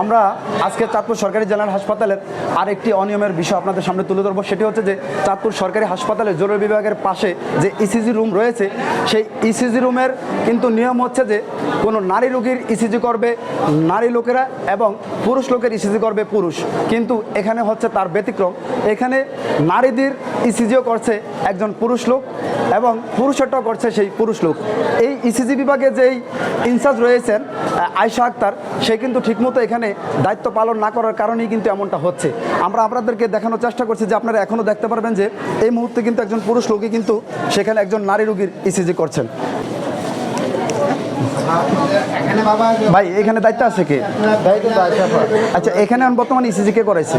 আমরা আজকে চাঁদপুর সরকারি জেলার হাসপাতালের আরেকটি অনিয়মের বিষয় আপনাদের সামনে তুলে ধরবো। সেটি হচ্ছে যে চাঁদপুর সরকারি হাসপাতালে জরুরি বিভাগের পাশে যে ইসিজি রুম রয়েছে, সেই ইসিজি রুমের কিন্তু নিয়ম হচ্ছে যে কোনো নারী রোগীর ইসিজি করবে নারী লোকেরা এবং পুরুষ লোকের ইসিজি করবে পুরুষ। কিন্তু এখানে হচ্ছে তার ব্যতিক্রম। এখানে নারীদের ইসিজিও করছে একজন পুরুষ লোক। এবং পুরুষেরটাও করছে সেই পুরুষ লোক। এই ইসিজি বিভাগে যেই ইনচার্জ রয়েছেন আয়শা আক্তার সে কিন্তু ঠিকমতো এখানে দায়িত্ব পালন না করার কারণেই কিন্তু এমনটা হচ্ছে। আমরা আপনাদেরকে দেখানোর চেষ্টা করছি যে আপনারা এখনও দেখতে পারবেন যে এই মুহূর্তে কিন্তু একজন পুরুষ লোকই কিন্তু সেখানে একজন নারী রোগীর ইসিজি করছেন এখানে বাবা ভাই এখানে দায়িত্ব আছে কে? আচ্ছা এখানে বর্তমানে ইসিজি কে করাইছে?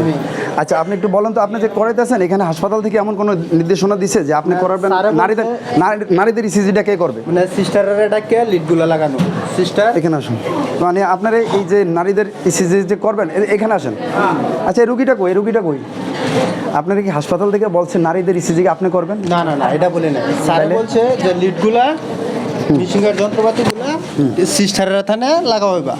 আচ্ছা আপনি একটু বলেন তো আপনি যে করাইতেছেন এখানে হাসপাতাল থেকে এমন কোনো নির্দেশনা দিছে যে আপনি করাবেন? নারীদের নারী- নারীদের ইসিজিটা কে করবে? মানে সিস্টারের এটাকে লিডগুলো লাগানো? সিস্টার এখানে আসুন। মানে আপনারা এই যে নারীদের ইসিজি যে করবেন এখানে আসেন। আচ্ছা এই রুগীটা কই? এই রুগীটা কই? আপনারা কি হাসপাতাল থেকে বলছেন নারীদের ইসিজি আপনি করবেন? না না না এটা বলে না স্যার বলছে যে লিডগুলা যন্ত্রপাতিগুলা সিস্টারের থানে লাগাইবা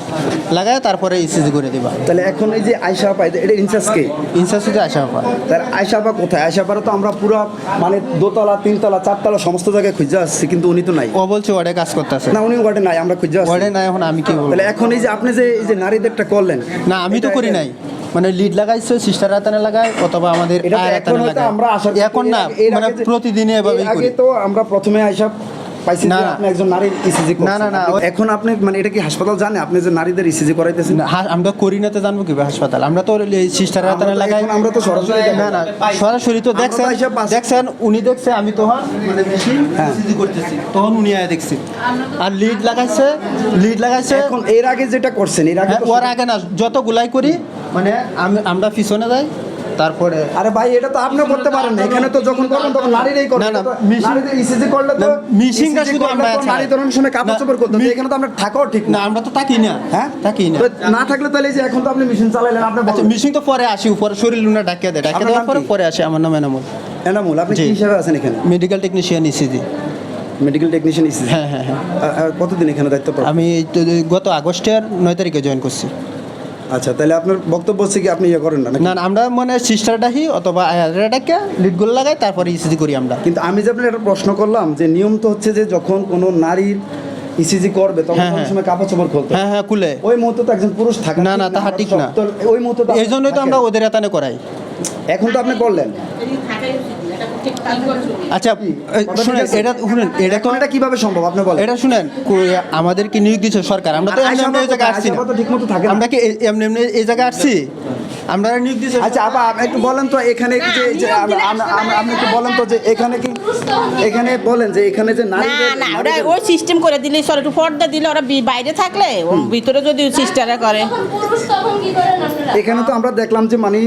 লাগায় তারপরে ইসিজি করে দিবা। তাহলে এখন এই যে আয়সা এটা ইনচার্জ কে? ইনসাসিতে আসা হবে তার আয়সাপা কোথায়? আয়সাপারে তো আমরা পুরো মানে দোতলা তিনতলা চারতলা সমস্ত জায়গায় খুঁজে আসছি কিন্তু উনি তো নাই। ও বলছে ওয়ার্ডে কাজ করতেছে। না উনি ওয়ার্ডে নাই আমরা খুঁজে আসছি। ওয়ার্ডে নাই এখন আমি কি বলব? তাহলে এখন এই যে আপনি যে এই যে নারীদেরটা করলেন না আমি তো করি নাই। মানে লিড লাগাইছে সিস্টার হাতানে লাগায় অথবা আমাদের এখন আমরা এখন না মানে আগে করি। তো আমরা প্রথমে আইসা পাইছি না, না। আপনি একজন নারীর ইসিজি না, না, না, ওই- এখন আপনি মানে এটা কি হাসপাতাল জানে? আপনি যে নারীদের ইসিজি করাইতেছেন? না, আমরা করি না তো জানব কি হাসপাতাল। আমরা তো সিস্টার আমরা লাগাই আমরা তো সরাসরি না না সরাসরি তো দেখছেন দেখছেন উনি দেখছে আমি তখন মানে মেশিন হ্যাঁ। ইসিজি করতেছি। তখন উনি আয়া দেখছি। আর লিড লাগাইছে লিড লাগাইছে। এখন এর আগে যেটা করছেন এর আগে হ্যাঁ, ওর আগে না যত গুলাই করি মানে আমরা পিছনে যাই। তারপরে আরে ভাই এটা তো আপনি করতে পারেন না। এখানে তো যখন করবেন তখন নারীরাই করবে। না, নারীদের ইসিজি করলে তো মিশিংটা শুধু আমরা ছাড়া। নারী ধরনের সময় কাপড় চোপড় করতে। এখানে তো আমরা থাকাও ঠিক না। আমরা তো তাকি না। হ্যাঁ? তাকি না। না থাকলে তাহলে যে এখন তো আপনি মেশিন চালাইলেন আপনি আচ্ছা বলেন। মিশিং তো পরে আসি উপরে শরীর লুনা ডাকিয়ে দেয়। ডাকিয়ে দেওয়ার পরে পরে আসে আমার নাম এনামুল। এনামুল আপনি কি হিসাবে আছেন এখানে? Medical technician ECG medical technician ECG হ্যাঁ হ্যাঁ হ্যাঁ। কতদিন এখানে দায়িত্ব আমি গত আগস্টের নয় তারিখে জয়েন করছি। আচ্ছা তাহলে আপনার বক্তব্য হচ্ছে কি আপনি ইয়ে করেন না না আমরা মানে সিস্টার ডাকি অথবা আয়ারে ডাকে লিডগুলো লাগাই তারপরে ইসিজি করি আমরা। কিন্তু আমি যে আপনার একটা প্রশ্ন করলাম যে নিয়ম তো হচ্ছে যে যখন কোনো নারীর ইসিজি করবে তখন হ্যাঁ, হ্যাঁ। সময় কাপড় চোপড় খুলতে হ্যাঁ। হ্যাঁ খুলে। ওই মুহূর্তে তো একজন পুরুষ থাকে না, না, তাহা ঠিক না। ওই মুহূর্তে এই জন্যই তো আমরা ওদের এতানে করাই। এখন তো আপনি করলেন। আচ্ছা শুনেন? এটা শুনেন এটা তো এটা কীভাবে সম্ভব? আপনি বলেন। এটা শুনেন আমাদেরকে নিয়োগ দিচ্ছে সরকার। আমরা তো এমনি এমনি এই জায়গায় আসছি। আমরা কি এমনি এমনি এই জায়গায় আসছি? আমরা দিচ্ছে আচ্ছা আপা আপনি একটু বলেন তো এখানে কি যে আপনি একটু বলেন তো যে এখানে কি এখানে বলেন যে এখানে যে না না ওরা ওই সিস্টেম করে দিলে সর একটু পর্দা দিলে ওরা বাইরে থাকলে ও ভিতরে যদি সিস্টাররা করে। পুরুষ তখন কি করেন আপনারা? এখানে তো আমরা দেখলাম যে মানে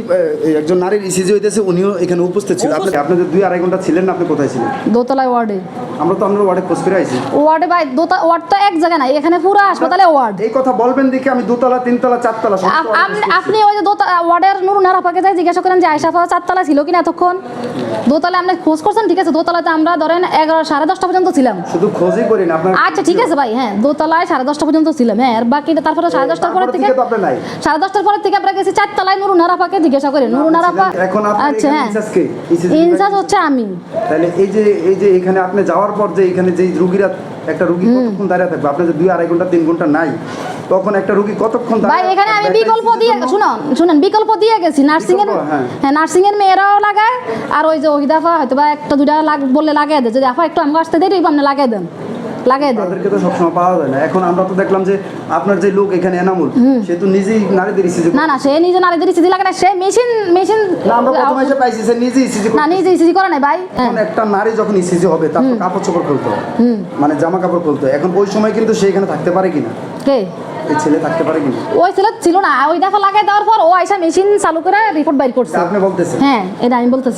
একজন নারীর ইসিজি হইতেছে উনিও এখানে উপস্থিত ছিল। আপনি আপনি যে দুই আড়াই ঘণ্টা ছিলেন না আপনি কোথায় ছিলেন? দোতলায় ওয়ার্ডে। আমরা তো আপনার ওয়ার্ডে খোঁজ করে আইছি। ওয়ার্ডে ভাই দোতা ওয়ার্ড তো এক জায়গায় নাই এখানে পুরো হাসপাতালে ওয়ার্ড। এই কথা বলবেন দেখে আমি দুতলা তিনতলা চারতলা আপনি ওই যে দোতা ওয়ার্ডের নুরুনার আপাকে যাই জিজ্ঞাসা করেন যে আয়সা চারতলা ছিল কিনা এতক্ষণ? দোতলায় আপনি খোঁজ করছেন? ঠিক আছে দোতলাতে আমরা ধরেন এগারো সাড়ে দশটা পর্যন্ত ছিলাম। শুধু খোঁজই করি না আপনার আচ্ছা ঠিক আছে ভাই হ্যাঁ দোতলায় সাড়ে দশটা পর্যন্ত ছিলাম হ্যাঁ আর বাকিটা তারপরে সাড়ে দশটার তারপর থেকে। সাড়ে দশটার পরের থেকে আমরা গেছি চারতলায় নুরুনার আপাকে জিজ্ঞাসা করি নুরুনার আপা এখন আচ্ছা হ্যাঁ। ইনচার্জ হচ্ছে আমি। তাহলে এই যে এই যে এখানে আপনি যাওয়ার পর যে এখানে যে রুগীরা একটা রুগী কতক্ষণ দাঁড়িয়ে থাকবে? আপনি যে দুই আড়াই ঘণ্টা তিন ঘণ্টা নাই তখন একটা রুগী কতক্ষণ ভাই এখানে আমি বিকল্প দিয়ে শুনুন শুনুন বিকল্প দিয়ে গেছি। নার্সিং এর হ্যাঁ। হ্যাঁ নার্সিং এর মেয়েরাও লাগায় আর ওই যে ওই দাফা হয়তো বা একটা দুটা লাগ বলে লাগিয়ে দেয়। যদি আফা একটু আমাকে আসতে দেরি আপনি লাগিয়ে দেন। লাগিয়ে দেন তাদেরকে তো সবসময় পাওয়া যায় না। এখন আমরা তো দেখলাম যে আপনার যে লোক এখানে এনামুল সে তো নিজেই নারীদের ইসিজি না না সে নিজে নারীদের ইসিজি লাগে না সে মেশিন মেশিন না আমরা প্রথমে এসে পাইছি সে নিজেই ইসিজি না নিজে ইসিজি করে না ভাই। হ্যাঁ। একটা নারী যখন ইসিজি হবে তার তো কাপড় চোপড় খুলতে মানে জামা কাপড় খুলতে এখন ওই সময় কিন্তু সে এখানে থাকতে পারে কিনা? কে? ছেলে থাকতে পারে কিনা? ওই ছিল ছিল না। ওই দেখা লাগাই দেওয়ার পর ও আইসা মেশিন চালু করে রিপোর্ট বাইর করছে। আপনি বলতেছেন। হ্যাঁ এটা আমি বলতেছি।